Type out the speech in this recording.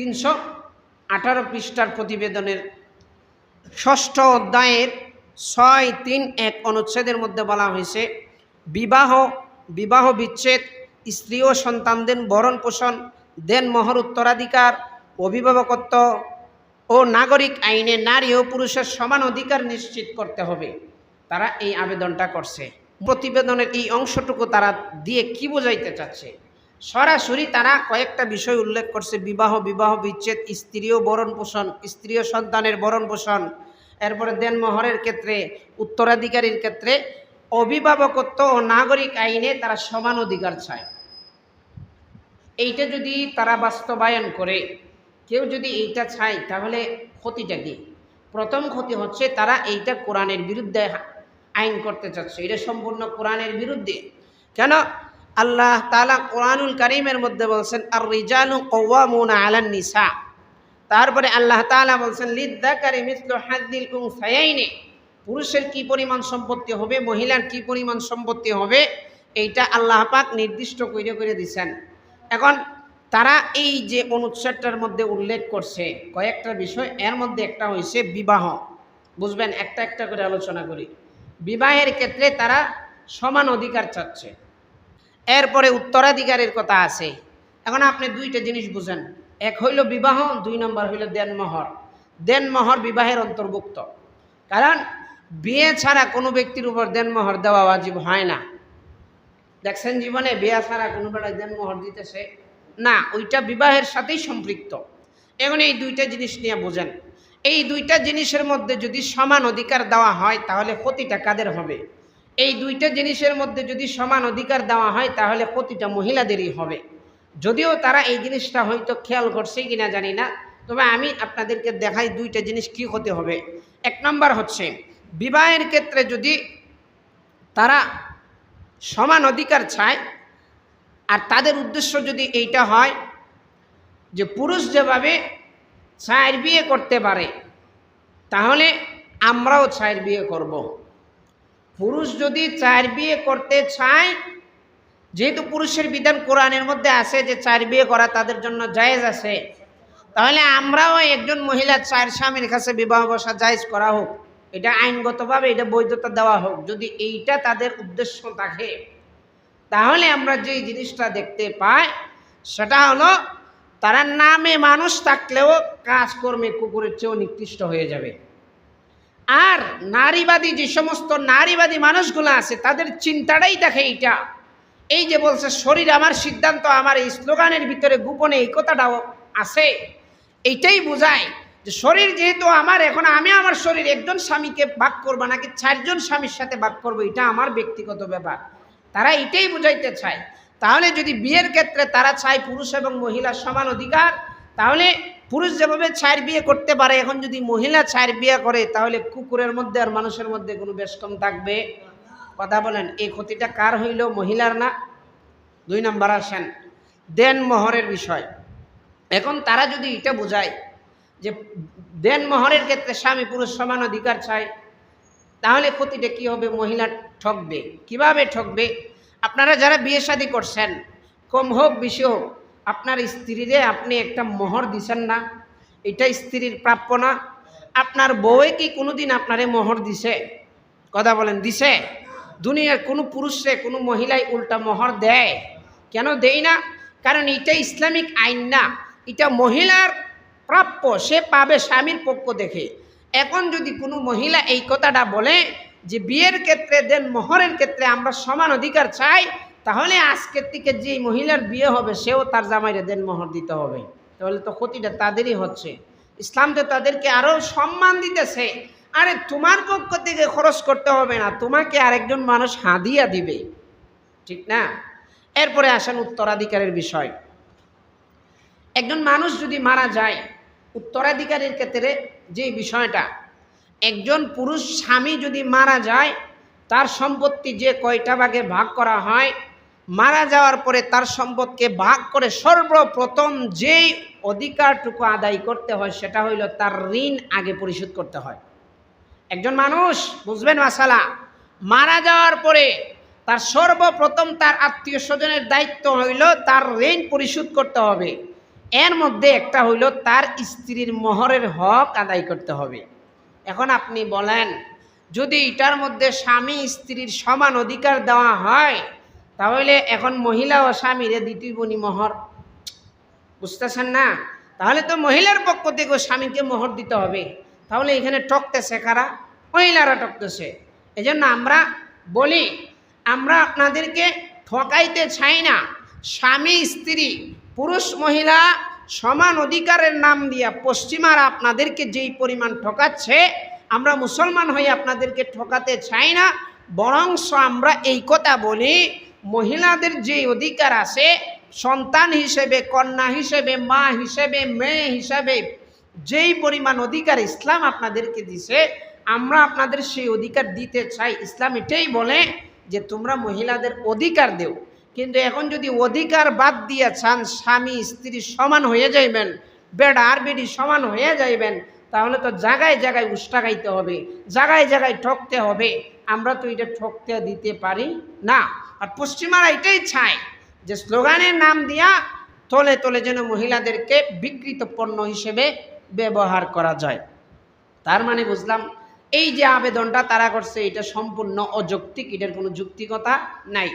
তিনশো আঠারো পৃষ্ঠার প্রতিবেদনের ষষ্ঠ অধ্যায়ের ছয় তিন এক অনুচ্ছেদের মধ্যে বলা হয়েছে, বিবাহ বিবাহ বিচ্ছেদ, স্ত্রী ও সন্তানদের ভরণ পোষণ, দেন মহর উত্তরাধিকার, অভিভাবকত্ব ও নাগরিক আইনে নারী ও পুরুষের সমান অধিকার নিশ্চিত করতে হবে। তারা এই আবেদনটা করছে। প্রতিবেদনের এই অংশটুকু তারা দিয়ে কি বোঝাইতে চাচ্ছে? সরাসরি তারা কয়েকটা বিষয় উল্লেখ করছে, বিবাহ বিবাহ বিচ্ছেদ স্ত্রী ও বরণ পোষণ, স্ত্রী ও সন্তানের বরণ পোষণ। এরপরে দেনমোহরের ক্ষেত্রে, উত্তরাধিকারীর ক্ষেত্রে অভিভাবকত্ব ও নাগরিক আইনে তারা সমান অধিকার চায়। এইটা যদি তারা বাস্তবায়ন করে, কেউ যদি এইটা চায়, তাহলে ক্ষতিটা কি? প্রথম ক্ষতি হচ্ছে তারা এইটা কোরআনের বিরুদ্ধে আইন করতে চাচ্ছে। এটা সম্পূর্ণ কোরআনের বিরুদ্ধে। কেন? আল্লাহ তালা কোরআনুল করিমের মধ্যে বলছেন আর রিজানু কওয়ামুনা আলান নিসা। তারপরে আল্লাহ তাআলা বলছেন লিদ্দা লিদ্দাকারি মিসলু হাদ্দিল উনসায়াইনে। পুরুষের কি পরিমাণ সম্পত্তি হবে, মহিলার কি পরিমাণ সম্পত্তি হবে, এইটা আল্লাহ পাক নির্দিষ্ট করে করে দিছেন। এখন তারা এই যে অনুচ্ছেদটার মধ্যে উল্লেখ করছে, কয়েকটা বিষয়, এর মধ্যে একটা হয়েছে বিবাহ। বুঝবেন, একটা একটা করে আলোচনা করি। বিবাহের ক্ষেত্রে তারা সমান অধিকার চাচ্ছে। এরপরে উত্তরাধিকারের কথা আছে। এখন আপনি দুইটা জিনিস বুঝেন। এক হইল বিবাহ, দুই নম্বর হইল দেনমোহর। দেনমোহর বিবাহের অন্তর্ভুক্ত। কারণ বিয়ে ছাড়া কোনো ব্যক্তির উপর দেনমোহর দেওয়া ওয়াজিব হয় না। দেখছেন জীবনে বিয়ে ছাড়া কোনো বেলায় দেনমোহর দিতেছে না, ওইটা বিবাহের সাথেই সম্পৃক্ত। এখন এই দুইটা জিনিস নিয়ে বোঝেন। এই দুইটা জিনিসের মধ্যে যদি সমান অধিকার দেওয়া হয়, তাহলে ক্ষতিটা কাদের হবে? এই দুইটা জিনিসের মধ্যে যদি সমান অধিকার দেওয়া হয়, তাহলে প্রতিটা মহিলাদেরই হবে যদিও তারা এই জিনিসটা হয়তো খেয়াল করছে কিনা জানি না, তবে আমি আপনাদেরকে দেখাই দুইটা জিনিস কি হতে হবে এক নম্বর হচ্ছে, বিবাহের ক্ষেত্রে যদি তারা সমান অধিকার চায়, আর তাদের উদ্দেশ্য যদি এইটা হয় যে পুরুষ যেভাবে ছায়ের বিয়ে করতে পারে, তাহলে আমরাও ছায়ের বিয়ে করব। পুরুষ যদি চার বিয়ে করতে চায়, যেহেতু পুরুষের বিধান কোরআনের মধ্যে আছে যে চার বিয়ে করা তাদের জন্য জায়েজ আছে, তাহলে আমরাও একজন মহিলা চার স্বামীর কাছে বিবাহ বসা জায়েজ করা হোক। এটা আইনগতভাবে, এটা বৈধতা দেওয়া হোক। যদি এইটা তাদের উদ্দেশ্য থাকে, তাহলে আমরা যে জিনিসটা দেখতে পাই, সেটা হলো তারা নামে মানুষ থাকলেও কাজকর্মে কুকুরের চেয়েও নিকৃষ্ট হয়ে যাবে। আর নারীবাদী যে সমস্ত নারীবাদী মানুষগুলো আছে, তাদের চিন্তাটাই দেখে এইটা। এই যে বলছে, শরীর আমার সিদ্ধান্ত, আমার এই স্লোগানের ভিতরে গোপনে এই কথাটাও আছে। এইটাই বোঝায় যে শরীর যেহেতু আমার, এখন আমি আমার শরীর, একজন স্বামীকে ভাগ করব নাকি চারজন স্বামীর সাথে ভাগ করব, এটা আমার ব্যক্তিগত ব্যাপার। তারা এটাই বুঝাইতে চায়। তাহলে যদি বিয়ের ক্ষেত্রে তারা চায় পুরুষ এবং মহিলার সমান অধিকার তাহলে পুরুষ যেভাবে ছায়ের বিয়ে করতে পারে, এখন যদি মহিলা ছায়ের বিয়ে করে, তাহলে কুকুরের মধ্যে আর মানুষের মধ্যে কোনো বেশ থাকবে? কথা বলেন, এই ক্ষতিটা কার হইল? মহিলার না? দুই নম্বর আসেন, দেন মহরের বিষয়। এখন তারা যদি এটা বোঝায় যে দেন মহরের ক্ষেত্রে স্বামী পুরুষ সমান অধিকার চায়, তাহলে ক্ষতিটা কি হবে? মহিলা ঠকবে। কীভাবে ঠকবে? আপনারা যারা বিয়ে শাদী করছেন, কম হোক, বেশি হোক আপনার স্ত্রীরে আপনি একটা মোহর দিছেন না, এটা স্ত্রীর প্রাপ্য না। আপনার বউয়ে কি কোনোদিন আপনারে মোহর দিছে? কথা বলেন, দিছে। দুনিয়ার কোনো পুরুষে, কোনো মহিলাই উল্টা মোহর দেয়। কেন দেয় না? কারণ এটা ইসলামিক আইন না। এটা মহিলার প্রাপ্য, সে পাবে স্বামীর পক্ষ দেখে। এখন যদি কোনো মহিলা এই কথাটা বলে যে বিয়ের ক্ষেত্রে দেন, মোহরের ক্ষেত্রে আমরা সমান অধিকার চাই তাহলে আজকের থেকে যে মহিলার বিয়ে হবে, সেও তার জামাইরে দেন মোহর দিতে হবে। তাহলে তো ক্ষতিটা তাদেরই হচ্ছে। ইসলাম তো তাদেরকে আরও সম্মান দিতেছে। আরে তোমার পক্ষ থেকে খরচ করতে হবে না, তোমাকে আরেকজন মানুষ হাদিয়া দিবে। ঠিক না? এরপরে আসেন উত্তরাধিকারের বিষয়। একজন মানুষ যদি মারা যায়, উত্তরাধিকারের ক্ষেত্রে যে বিষয়টা, একজন পুরুষ স্বামী যদি মারা যায়, তার সম্পত্তি যে কয়টা ভাগে ভাগ করা হয় মারা যাওয়ার পরে তার সম্পদকে ভাগ করে সর্বপ্রথম যেই অধিকারটুকু আদায় করতে হয়, সেটা হইল তার ঋণ আগে পরিশোধ করতে হয়। একজন মানুষ, বুঝবেন মাসালা, মারা যাওয়ার পরে তার সর্বপ্রথম তার আত্মীয় স্বজনের দায়িত্ব হইল তার ঋণ পরিশোধ করতে হবে। এর মধ্যে একটা হইল তার স্ত্রীর মোহরের হক আদায় করতে হবে। এখন আপনি বলেন, যদি এটার মধ্যে স্বামী স্ত্রীর সমান অধিকার দেওয়া হয় তাহলে এখন মহিলা ও স্বামীরে দ্বিতীয় বনি মোহর। বুঝতেছেন না? তাহলে তো মহিলার পক্ষ থেকে স্বামীকে মোহর দিতে হবে। তাহলে এখানে টকতেছে কারা? মহিলারা টকতেছে এই জন্য আমরা বলি, আমরা আপনাদেরকে ঠকাইতে চাই না। স্বামী, স্ত্রী, পুরুষ, মহিলা সমান অধিকারের নাম দিয়া পশ্চিমারা আপনাদেরকে যেই পরিমাণ ঠকাচ্ছে, আমরা মুসলমান হয়ে আপনাদেরকে ঠকাতে চাই না, বরংস আমরা এই কথা বলি মহিলাদের যে অধিকার আছে, সন্তান হিসেবে, কন্যা হিসেবে, মা হিসেবে, মেয়ে হিসেবে, যেই পরিমাণ অধিকার ইসলাম আপনাদেরকে দিছে, আমরা আপনাদের সেই অধিকার দিতে চাই। ইসলাম এটাই বলে যে তোমরা মহিলাদের অধিকার দেও। কিন্তু এখন যদি অধিকার বাদ দিয়া চান, স্বামী, স্ত্রী সমান হয়ে যাইবেন, বেড়া আর বেডি সমান হয়ে যাইবেন, তাহলে তো জায়গায় জায়গায় উষ্টা গাইতে হবে, জায়গায় জায়গায় ঠকতে হবে। আমরা তো এটা ঠকতে দিতে পারি না। আর পশ্চিমারা এটাই চায় যে স্লোগানের নাম দিয়া তলে তলে যেন মহিলাদেরকে বিকৃত পণ্য হিসেবে ব্যবহার করা যায়। তার মানে বুঝলাম, এই যে আবেদনটা তারা করছে, এটা সম্পূর্ণ অযৌক্তিক, এটার কোনো যুক্তিকতা নাই।